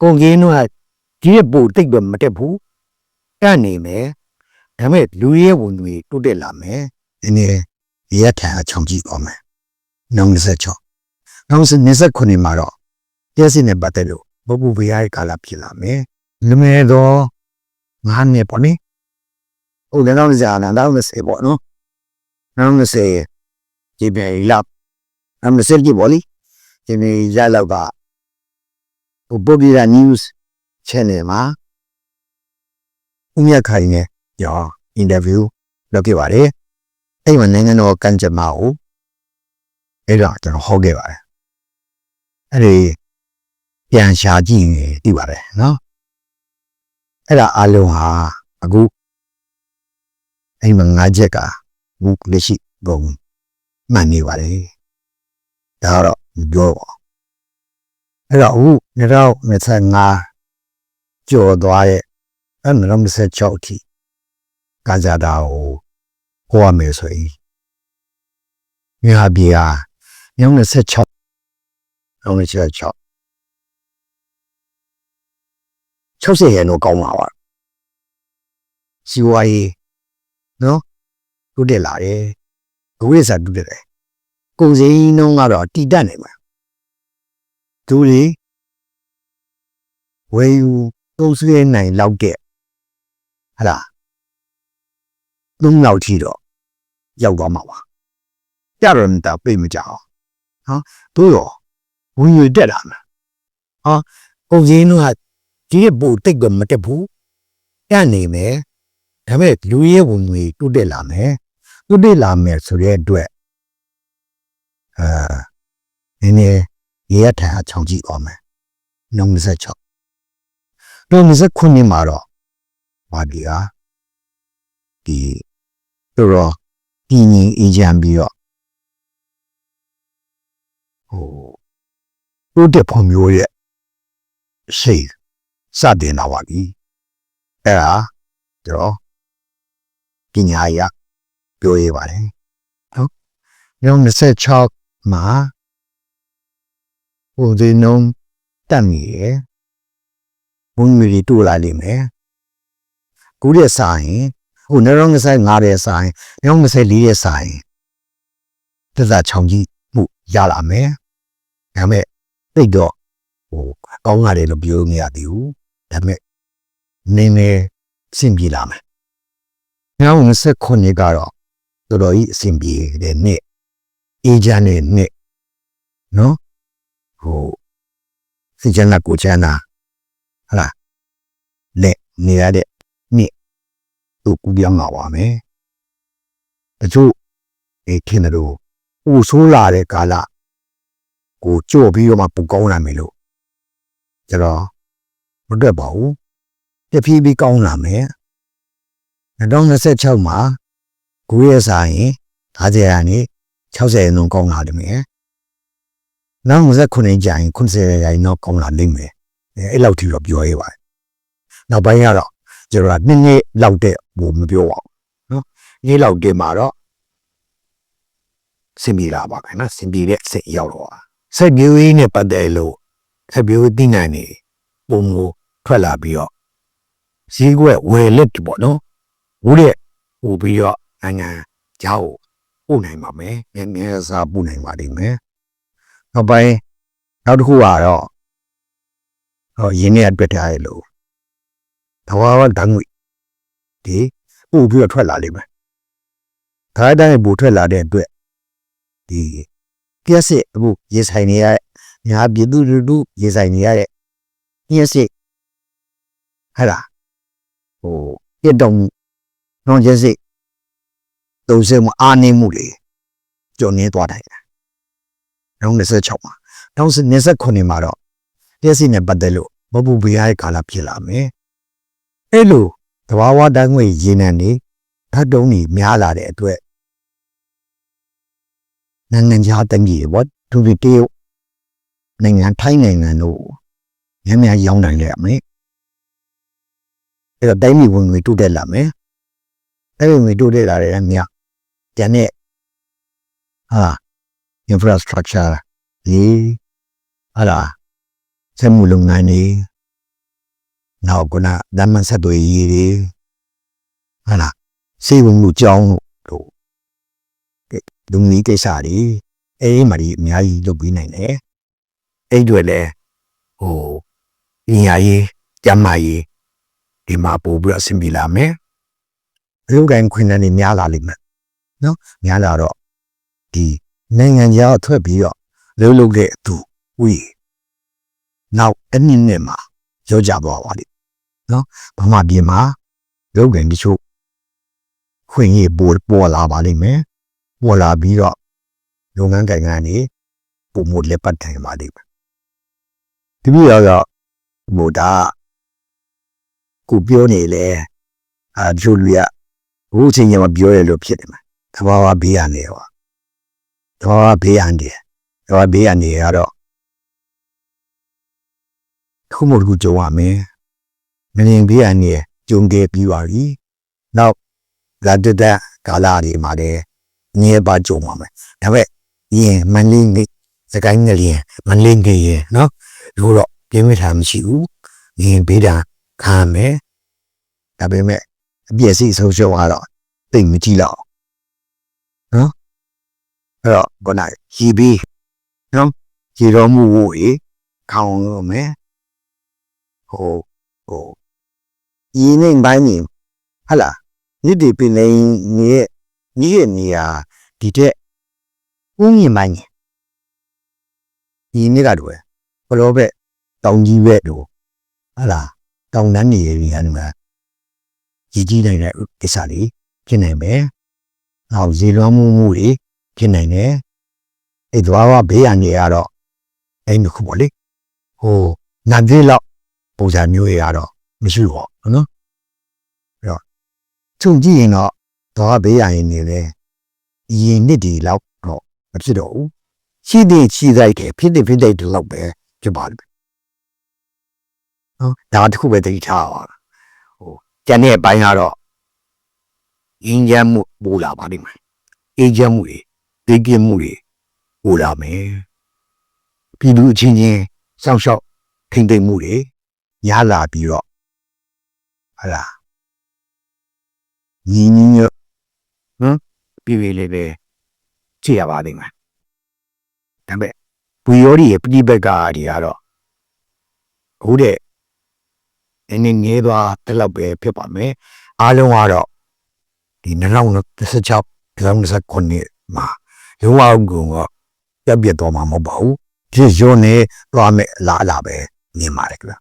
ကုန်ကင်းတော့ဒီရဲ့ပို့တိတ်တော့မတက်ဘူးတက်နေမယ်ဒါပေမဲ့လူရဲ့ဝင်တွေတိုးတက်လာမယ်ဒီနေ့ရက်ထံအချောင်ကြည့်ပါမယ်နောင်26နောက်29မှာတော့တရားစီနဲ့ပတ်သက်လို့ဘဘဘရားရဲ့ကာလဖြစ်လာမယ်လူမဲတော့ငါးနှစ်ပေါ့နိဟုတ်တယ်တော့ကြာလာတော့20ပေါ့နော်နောက်20ဒီပြန်လာအမစက်ကြီးပေါ့လေဒီနေ့ရလောက်က ဟိုပုတ်ပြတာ news channel မှာဦးမြတ်ခိုင်နဲ့ရော interview လုပ်ခဲ့ပါတယ်အဲ့မှာနိုင်ငံတော်ကံကြမ္မာကိုအဲ့တော့ကျွန်တော်ဟောခဲ့ပါတယ်အဲ့ဒီပြန်ရှာကြည့်ရင်သိပါတယ်နော်အဲ့ဒါအလုံးဟာအခုအဲ့မှာငါးချက်ကဘူးလက်ရှိဘုံမှန်နေပါတယ်ဒါတော့ပြောပါ အဲ့တော့အခု2025ကျော်သွားရဲ့အဲ့2026အထိကကြတာကိုဟောရမယ်ဆိုရင်မြာပြေဟာညောင်း26ညောင်း26 60ရန်တော့ကောင်းပါပါစီဝါရေးနော်တိုးတက်လာတယ်ဘဝိစာတိုးတက်တယ်ကုန်စည်နှုန်းကတော့တည်တတ်နေမှာ သူတွေဝယ်ယူသုံးစွဲနိုင်လောက်တဲ့ဟလာသုံးလောက်ထိတော့ရောက်သွားမှာပါကြတော့မတာပြေးမကြအောင်ဟောတို့ရောဝင်ရတက်လာမှာဟာကုန်စည်နှုန်းကဒီရဲ့ပို့တိတ်ကမတက်ဘူးတက်နေမယ်ဒါပေမဲ့လူရဲ့ဝင်ငွေတိုးတက်လာမယ်တိုးတက်လာမယ်ဆိုတဲ့အတွက်အာနည်းနည်း ရေရထံအချောင်ကြည့်အောင်မယ်နှုံ26တော့29မှာတော့ဘာဒီဟာဒီတော့တော့ဒီငင်းအေးချမ်းပြီးတော့ဟိုတိုးတက်ဖို့မျိုးရဲ့ရှိစတင်လာပါပြီအဲ့ဒါကျွန်တော်ပညာရပြောရပါတယ်ဟုတ်ညောင်း26မှာ ဟိုဒီနုံတက်နေရယ်ဘုံမျိုးတွေတိုးလာလိမ့်မယ်ကူးတဲ့ဆိုင်ဟိုနေရောင်း25တဲ့ဆိုင်ညောင်း24တဲ့ဆိုင်တသက်ချောင်းကြီးမှုရလာမယ်ဒါပေမဲ့တိတ်တော့ဟိုကောင်းရတယ်လို့ပြောမရသေးဘူးဒါပေမဲ့နင်းနေစင်ပြေလာမယ်ညောင်း29ကတော့တော်တော်ကြီးအဆင်ပြေတဲ့နေ့အေဂျင့်နဲ့နေ့နော် ဟိုစိတ်ချမ်းသာကိုယ်ချမ်းသာဟလာလက်နေရတဲ့နေ့သူကူပြောင်းလာပါမယ်တချို့အေးခင်းတယ်လို့ဟိုဆိုးလာတဲ့ကာလကိုကြော့ပြီးတော့မှပူကောင်းလာမယ်လို့ကျွန်တော်မတွက်ပါဘူးတဖြည်းဖြည်းကောင်းလာမယ်2026မှာဂူရဲ့ဆိုင်50ရာနေ60ရာနှုန်းကောင်းလာတယ်မယ် နောက်29ကျရင်90ရာနှုန်းကောင်းလာလိမ့်မယ်အဲ့လောက်ထိတော့ပြောရပါတယ်နောက်ပိုင်းကတော့ကျွန်တော်ကနှစ်နှစ်လောက်တဲ့ဘို့မပြောပါဘူးနော်နေ့လောက်တင်မှာတော့စင်ပြေလာပါခင်နော်စင်ပြေတဲ့စိတ်ရောက်တော့ဆက်ပြိုးရေးနဲ့ပတ်သက်လို့ဆက်ပြိုးသိနိုင်နေပုံမထွက်လာပြီးတော့ဈေးကွက်ဝယ်လက်ပေါ့နော်ဘူးတဲ့ဟိုပြီးတော့နိုင်ငံကြောက်ပို့နိုင်ပါမယ်မြဲမြဲစားပို့နိုင်ပါလိမ့်မယ် နောက်ပိုင်းနောက်တစ်ခုကတော့ဟောရင်းနေအတွက်ထားရလို့တဝါဝဓာတ်ငွေဒီပို့ပြီးတော့ထွက်လာလိမ့်မယ်ဒါတိုင်းပို့ထွက်လာတဲ့အတွက်ဒီကက်စစ်အခုရေဆိုင်နေရတဲ့ညာပြည်သူလူထုရေဆိုင်နေရတဲ့ကက်စစ်ဟဲ့လားဟိုပြတ်တော့နော်ကျစစ်တုံးစမအာနေမှုတွေကြော်နေသွားတယ်။ နောက်26မှာနောက်29မှာတော့တက်စီနဲ့ပတ်သက်လို့မပူဘေးရဲ့ကာလဖြစ်လာမယ်။အဲ့လိုတဘာဝတန်းငွေရေနံနေဓာတ်တုံးကြီးများလာတဲ့အတွက်နိုင်ငံခြားတန်းကြီးဘောသူတွေတရုတ်နိုင်ငံထိုင်းနိုင်ငံတို့များများရောင်းနိုင်လေအမေအဲ့တော့တိုင်းပြည်ဝင်ငွေတိုးတက်လာမယ်အဲ့ဒီငွေတိုးတက်လာတဲ့မြတ်တန်တဲ့ဟာ infrastructure ဒီဟာလားစက်မှုလုပ်ငန်းတွေနောက်ကနဓမ္မဆက်သွေးရေးတွေဟာလားစေဝမှုကြောင်းတို့လူမီကိစ္စတွေအဲဒီမှာဒီအများကြီးလုပ်ပြီးနိုင်တယ်အဲ့တွေလည်းဟိုပညာရေးကျမ်းမာရေးဒီမှာပို့ပြီးတော့အဆင်ပြေလာမယ်အလုပ်တိုင်းခွင့်နဲ့များလာလိမ့်မယ်နော်များလာတော့ဒီ နိုင်ငံခြားထွက်ပြီးတော့လှုပ်လှုပ်တဲ့အတူဥယျနောက်တစ်နှစ်နဲ့မှာရောကြသွားပါလိမ့်နော်ဗမာပြည်မှာရုပ်ကင်တချို့ခွင့်ရပေါ်ပေါ်လာပါလိမ့်မယ်ပေါ်လာပြီးတော့လုပ်ငန်းကိုင်ငန်းတွေပုံမလက်ပတ်ထိုင်ပါလိမ့်မယ်ဒီပြီးတော့ဟိုဒါကိုပြောနေလေအာဂျူလီယာဘုချင်းရမပြောရလို့ဖြစ်တယ်မှာသဘာဝဘေးရနေရော သဘာဝဘေးရနေသဘာဝဘေးရနေရတော့ခုမို့ခုကြုံရမယ်မင်းဘေးရနေကြုံခဲ့ပြီးပါပြီနောက်လာတတဲ့ကာလာတွေမှာလည်းငြဲပါကြုံပါမယ်ဒါပေမဲ့ရင်မန်လေးနေစကိုင်းငလျင်မန်လေးငယ်ရနော်လို့တော့ပြင်းပြထားမရှိဘူးရင်ဘေးတာခံရမယ်ဒါပေမဲ့အပြည့်စိဆုံးရှုံးကတော့သိမ့်မကြည့်တော့နော် အဲ့တော့ခုနရီဘီနော်ရီတော်မှုဝေးခေါင်းလို့မယ်ဟိုဟိုရင်းနေပိုင်းနေဟလာဒီဒီပင်နေနေနေနေရဒီတဲ့ဦးမြင်ပိုင်းနေဒီနေ့ကတော့ဘလောပဲတောင်ကြီးပဲတို့ဟလာတောင်တန်းနေရရင်ဟန်ကြီးကြီးနိုင်တဲ့ကိစ္စတွေဖြစ်နိုင်မယ်။နောက်ဇေလွမ်းမှုမှုတွေ ဖြစ်နိုင်တယ်။အဲ့သွားကဘေးရန်တွေကတော့အဲ့ဒီခုပေါ့လေ။ဟိုနတ်သေးလောက်ပုံစံမျိုးတွေကတော့မရှိတော့ဘူးနော်။အဲ့တော့သူကြည့်ရင်တော့သွားဘေးရန်နေလေရင်နစ်ဒီလောက်တော့မဖြစ်တော့ဘူး။ရှိတဲ့ရှိလိုက်တယ်ဖြစ်တဲ့ဖြစ်တဲ့ဒီလောက်ပဲဖြစ်ပါလိမ့်မယ်။နော်ဒါတခုပဲတတိထားပါဟိုကျန်တဲ့အပိုင်းကတော့ရင်းချမ်းမှုပို့လာပါလိမ့်မယ်အေးချမ်းမှုတွေ ဒေးကင်းမှုတွေပို့လာမယ်ပြည်သူအချင်းချင်းစောင့်ရှောက်ထိမ့်သိမ့်မှုတွေရလာပြီးတော့ဟာလားညီညီညွတ်ဟမ်ပြည်ပြည်လေးပဲကြည့်ရပါလိမ့်မယ်ဒါပေမဲ့ဘူယောဒီရဲ့ပြည်ဘက်ကတွေကတော့ဟုတ်တဲ့နည်းနည်းငဲသွားတလောက်ပဲဖြစ်ပါမယ်အားလုံးကတော့ဒီ2016 2019မှာ ရုံးအောင်ကုန်တော့ပြတ်ပြတ်သွားမှာမဟုတ်ပါဘူးဖြစ်ရုံးနေသွားမယ်အလားအလာပဲမြင်ပါတယ်ခင်ဗျာ